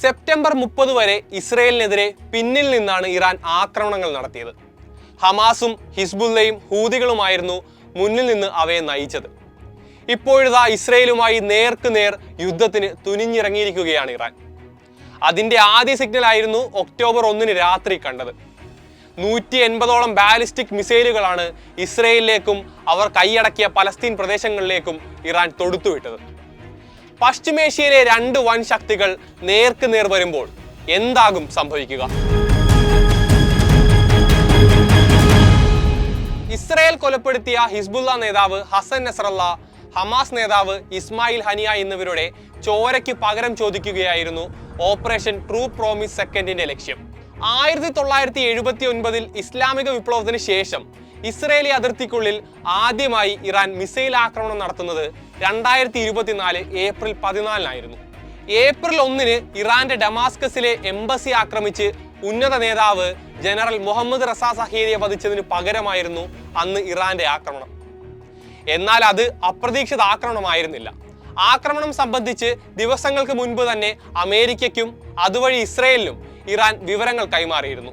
September മുപ്പത് വരെ ഇസ്രയേലിനെതിരെ പിന്നിൽ നിന്നാണ് ഇറാൻ ആക്രമണങ്ങൾ നടത്തിയത്. ഹമാസും ഹിസ്ബുല്ലയും ഹൂതികളുമായിരുന്നു മുന്നിൽ നിന്ന് അവയെ നയിച്ചത്. ഇപ്പോഴിതാ ഇസ്രയേലുമായി നേർക്ക് നേർ യുദ്ധത്തിന് തുനിഞ്ഞിറങ്ങിയിരിക്കുകയാണ് ഇറാൻ. അതിന്റെ ആദ്യ സിഗ്നൽ ആയിരുന്നു ഒക്ടോബർ ഒന്നിന് രാത്രി കണ്ടത്. നൂറ്റി എൺപതോളം ബാലിസ്റ്റിക് മിസൈലുകളാണ് ഇസ്രയേലിലേക്കും അവർ കൈയടക്കിയ പലസ്തീൻ പ്രദേശങ്ങളിലേക്കും ഇറാൻ തൊടുത്തുവിട്ടത്. പശ്ചിമേഷ്യയിലെ രണ്ട് വൻ ശക്തികൾ നേർക്ക് നേർ വരുമ്പോൾ എന്താകും സംഭവിക്കുക? ഇസ്രയേൽ കൊലപ്പെടുത്തിയ ഹിസ്ബുല്ല നേതാവ് ഹസൻ നസറല്ല ഹമാസ് നേതാവ് ഇസ്മായിൽ ഹനിയ എന്നിവരുടെ ചോരയ്ക്ക് പകരം ചോദിക്കുകയായിരുന്നു ഓപ്പറേഷൻ ട്രൂ പ്രോമിസ് സെക്കൻഡിന്റെ ലക്ഷ്യം. ആയിരത്തി തൊള്ളായിരത്തി എഴുപത്തി ഒൻപതിൽ ഇസ്ലാമിക വിപ്ലവത്തിന് ശേഷം ഇസ്രയേലി അതിർത്തിക്കുള്ളിൽ ആദ്യമായി ഇറാൻ മിസൈൽ ആക്രമണം നടത്തുന്നത് രണ്ടായിരത്തി ഇരുപത്തിനാല് ഏപ്രിൽ പതിനാലിനായിരുന്നു. ഏപ്രിൽ ഒന്നിന് ഇറാന്റെ ഡമാസ്കസിലെ എംബസി ആക്രമിച്ച് ഉന്നത നേതാവ് ജനറൽ മുഹമ്മദ് റസാ സഹീരിയെ വധിച്ചതിന് പകരമായിരുന്നു അന്ന് ഇറാന്റെ ആക്രമണം. എന്നാൽ അത് അപ്രതീക്ഷിത ആക്രമണമായിരുന്നില്ല. ആക്രമണം സംബന്ധിച്ച് ദിവസങ്ങൾക്ക് മുൻപ് തന്നെ അമേരിക്കയ്ക്കും അതുവഴി ഇസ്രയേലിനും ഇറാൻ വിവരങ്ങൾ കൈമാറിയിരുന്നു.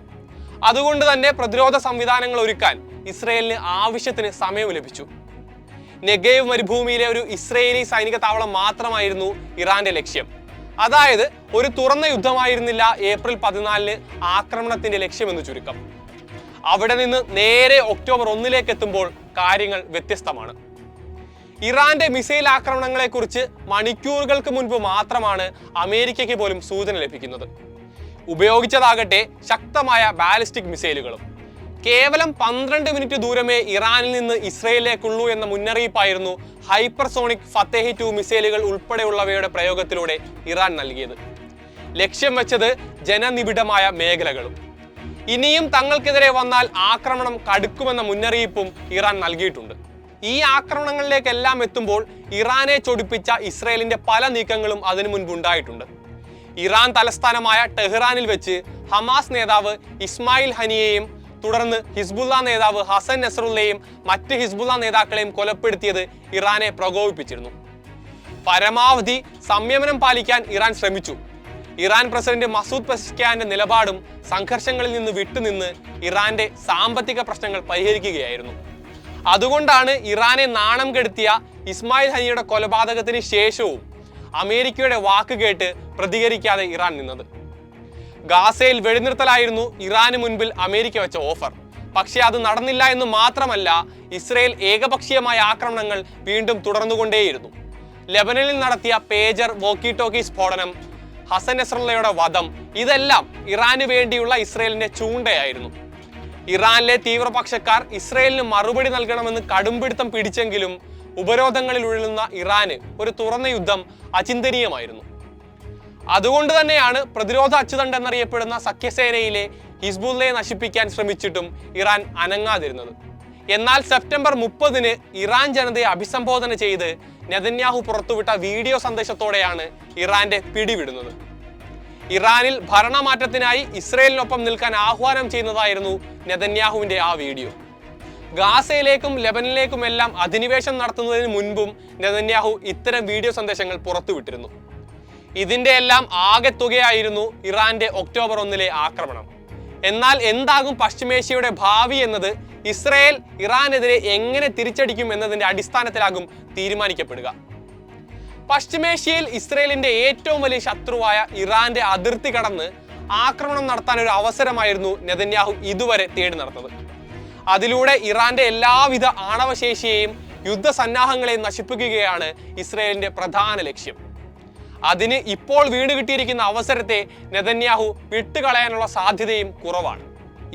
അതുകൊണ്ട് തന്നെ പ്രതിരോധ സംവിധാനങ്ങൾ ഒരുക്കാൻ ഇസ്രയേലിന് ആവശ്യത്തിന് സമയം ലഭിച്ചു. നെഗേവ് മരുഭൂമിയിലെ ഒരു ഇസ്രയേലി സൈനിക താവളം മാത്രമായിരുന്നു ഇറാന്റെ ലക്ഷ്യം. അതായത് ഒരു തുറന്ന യുദ്ധമായിരുന്നില്ല ഏപ്രിൽ പതിനാലിന് ആക്രമണത്തിന്റെ ലക്ഷ്യമെന്ന് ചുരുക്കം. അവിടെ നിന്ന് നേരെ ഒക്ടോബർ ഒന്നിലേക്ക് എത്തുമ്പോൾ കാര്യങ്ങൾ വ്യത്യസ്തമാണ്. ഇറാന്റെ മിസൈൽ ആക്രമണങ്ങളെക്കുറിച്ച് മണിക്കൂറുകൾക്ക് മുൻപ് മാത്രമാണ് അമേരിക്കയ്ക്ക് പോലും സൂചന ലഭിക്കുന്നത്. ഉപയോഗിച്ചതാകട്ടെ ശക്തമായ ബാലിസ്റ്റിക് മിസൈലുകളും. കേവലം പന്ത്രണ്ട് മിനിറ്റ് ദൂരമേ ഇറാനിൽ നിന്ന് ഇസ്രയേലിലേക്കുള്ളൂ എന്ന മുന്നറിയിപ്പായിരുന്നു ഹൈപ്പർസോണിക് ഫത്തേഹി ടു മിസൈലുകൾ ഉൾപ്പെടെയുള്ളവയുടെ പ്രയോഗത്തിലൂടെ ഇറാൻ നൽകിയത്. ലക്ഷ്യം വെച്ചത് ജനനിബിഡമായ മേഖലകളും. ഇനിയും തങ്ങൾക്കെതിരെ വന്നാൽ ആക്രമണം കടുക്കുമെന്ന മുന്നറിയിപ്പും ഇറാൻ നൽകിയിട്ടുണ്ട്. ഈ ആക്രമണങ്ങളിലേക്കെല്ലാം എത്തുമ്പോൾ ഇറാനെ ചൊടിപ്പിച്ച ഇസ്രയേലിന്റെ പല നീക്കങ്ങളും അതിനു മുൻപുണ്ടായിട്ടുണ്ട് ഇറാൻ തലസ്ഥാനമായ ടെഹ്റാനിൽ വെച്ച് ഹമാസ് നേതാവ് ഇസ്മായിൽ ഹനിയെയും തുടർന്ന് ഹിസ്ബുല്ല നേതാവ് ഹസൻ നസറുള്ളയും മറ്റ് ഹിസ്ബുല്ല നേതാക്കളെയും കൊലപ്പെടുത്തിയത് ഇറാനെ പ്രകോപിപ്പിച്ചിരുന്നു. പരമാവധി സംയമനം പാലിക്കാൻ ഇറാൻ ശ്രമിച്ചു. ഇറാൻ പ്രസിഡന്റ് മസൂദ് പെസ്കാന്റെ നിലപാടും സംഘർഷങ്ങളിൽ നിന്ന് വിട്ടുനിന്ന് ഇറാന്റെ സാമ്പത്തിക പ്രശ്നങ്ങൾ പരിഹരിക്കുകയായിരുന്നു. അതുകൊണ്ടാണ് ഇറാനെ നാണം കെടുത്തിയ ഇസ്മായിൽ ഹനിയുടെ കൊലപാതകത്തിന് ശേഷവും അമേരിക്കയുടെ വാക്ക് കേട്ട് പ്രതികരിക്കാതെ ഇറാൻ നിന്നത്. ഗാസയിൽ വെടിനിർത്തലായിരുന്നു ഇറാന് മുൻപിൽ അമേരിക്ക വെച്ച ഓഫർ. പക്ഷേ അത് നടന്നില്ല എന്ന് മാത്രമല്ല ഇസ്രയേൽ ഏകപക്ഷീയമായ ആക്രമണങ്ങൾ വീണ്ടും തുടർന്നുകൊണ്ടേയിരുന്നു. ലെബനനിൽ നടത്തിയ പേജർ വോക്കി ടോക്കി സ്ഫോടനം ഹസൻ നസ്രല്ലയുടെ വധം ഇതെല്ലാം ഇറാന് വേണ്ടിയുള്ള ഇസ്രയേലിന്റെ ചൂണ്ടയായിരുന്നു. ഇറാനിലെ തീവ്രപക്ഷക്കാർ ഇസ്രയേലിന് മറുപടി നൽകണമെന്ന് കടുംപിടുത്തം പിടിച്ചെങ്കിലും ഉപരോധങ്ങളിൽ ഉഴലുന്ന ഇറാന് ഒരു തുറന്ന യുദ്ധം അചിന്തനീയമായിരുന്നു. അതുകൊണ്ട് തന്നെയാണ് പ്രതിരോധ അച്ചുതണ്ട് എന്നറിയപ്പെടുന്ന സഖ്യസേനയിലെ ഹിസ്ബുല്ലയെ നശിപ്പിക്കാൻ ശ്രമിച്ചിട്ടും ഇറാൻ അനങ്ങാതിരുന്നത്. എന്നാൽ സെപ്റ്റംബർ മുപ്പതിന് ഇറാൻ ജനതയെ അഭിസംബോധന ചെയ്ത് നെതന്യാഹു പുറത്തുവിട്ട വീഡിയോ സന്ദേശത്തോടെയാണ് ഇറാന്റെ പിടിവിടുന്നത്. ഇറാനിൽ ഭരണമാറ്റത്തിനായി ഇസ്രയേലിനൊപ്പം നിൽക്കാൻ ആഹ്വാനം ചെയ്യുന്നതായിരുന്നു നെതന്യാഹുവിന്റെ ആ വീഡിയോ. ഗാസയിലേക്കും ലെബനിലേക്കുമെല്ലാം അധിനിവേശം നടത്തുന്നതിന് മുൻപും നെതന്യാഹു ഇത്തരം വീഡിയോ സന്ദേശങ്ങൾ പുറത്തുവിട്ടിരുന്നു. ഇതിന്റെ എല്ലാം ആകെത്തുകയായിരുന്നു ഇറാന്റെ ഒക്ടോബർ ഒന്നിലെ ആക്രമണം. എന്നാൽ എന്താകും പശ്ചിമേഷ്യയുടെ ഭാവി എന്നത് ഇസ്രയേൽ ഇറാനെതിരെ എങ്ങനെ തിരിച്ചടിക്കും എന്നതിന്റെ അടിസ്ഥാനത്തിലാകും തീരുമാനിക്കപ്പെടുക. പശ്ചിമേഷ്യയിൽ ഇസ്രയേലിന്റെ ഏറ്റവും വലിയ ശത്രുവായ ഇറാന്റെ അതിർത്തി കടന്ന് ആക്രമണം നടത്താൻ ഒരു അവസരമായിരുന്നു നെതന്യാഹു ഇതുവരെ തേടി നടന്നത്. അതിലൂടെ ഇറാന്റെ എല്ലാവിധ ആണവശേഷിയെയും യുദ്ധസന്നാഹങ്ങളെയും നശിപ്പിക്കുകയാണ് ഇസ്രയേലിന്റെ പ്രധാന ലക്ഷ്യം. അതിന് ഇപ്പോൾ വീണ് കിട്ടിയിരിക്കുന്ന അവസരത്തെ നെതന്യാഹു വിട്ടുകളയാനുള്ള സാധ്യതയും കുറവാണ്.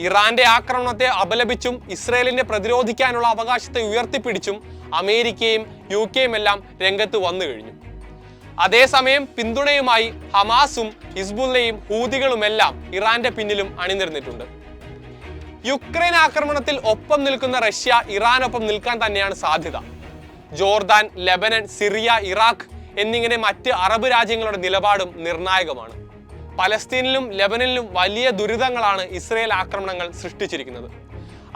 ഇറാന്റെ ആക്രമണത്തെ അപലപിച്ചും ഇസ്രയേലിനെ പ്രതിരോധിക്കാനുള്ള അവകാശത്തെ ഉയർത്തിപ്പിടിച്ചും അമേരിക്കയും യു കെയും എല്ലാം രംഗത്ത് വന്നു കഴിഞ്ഞു. അതേസമയം പിന്തുണയുമായി ഹമാസും ഹിസ്ബുല്ലയും ഹൂതികളുമെല്ലാം ഇറാന്റെ പിന്നിലും അണിനിരന്നിട്ടുണ്ട്. യുക്രൈൻ ആക്രമണത്തിൽ ഒപ്പം നിൽക്കുന്ന റഷ്യ ഇറാനൊപ്പം നിൽക്കാൻ തന്നെയാണ് സാധ്യത. ജോർദാൻ ലെബനൻ സിറിയ ഇറാഖ് എന്നിങ്ങനെ മറ്റ് അറബ് രാജ്യങ്ങളുടെ നിലപാടും നിർണായകമാണ്. പലസ്തീനിലും ലെബനനിലും വലിയ ദുരിതങ്ങളാണ് ഇസ്രയേൽ ആക്രമണങ്ങൾ സൃഷ്ടിച്ചിരിക്കുന്നത്.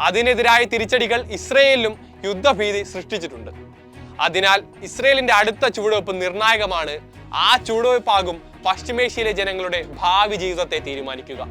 അതിനെതിരായ തിരിച്ചടികൾ ഇസ്രയേലിലും യുദ്ധഭീതി സൃഷ്ടിച്ചിട്ടുണ്ട്. അതിനാൽ ഇസ്രയേലിന്റെ അടുത്ത ചുവടുവെപ്പ് നിർണായകമാണ് ആ ചുവടുവെപ്പാകും പശ്ചിമേഷ്യയിലെ ജനങ്ങളുടെ ഭാവി ജീവിതത്തെ തീരുമാനിക്കുക.